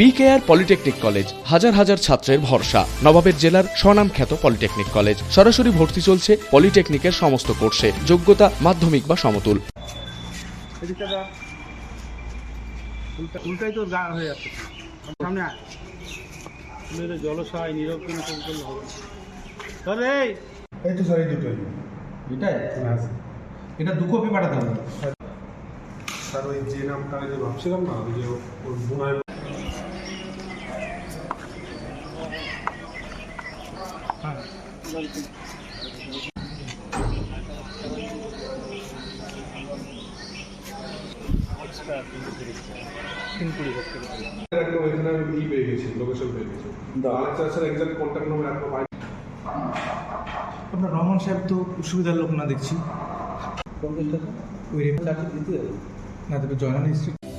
BKR polytechnic college হাজার হাজার ছাত্রের ভরসা। নবাবের জেলার স্বনামখ্যাত পলিটেকনিক কলেজ সরাসরি ভর্তি চলছে পলিটেকনিকের সমস্ত কোর্সে। যোগ্যতা মাধ্যমিক বা সমতুল। উল্টাই তোর গা হয়ে যাচ্ছে। সামনে জলসায় নীরব কিনা করলে হবে। ধরে এই! এই তো স্যার দুটোই। এটাই এটা দু কপি পাঠাতে হবে স্যার ওই যে নামটা যে ভাবছিলাম না ওই যে ওর আপনার রহমান সাহেব তো সুবিধার লোক না দেখছি। ওই রেখে না তবে Joynal history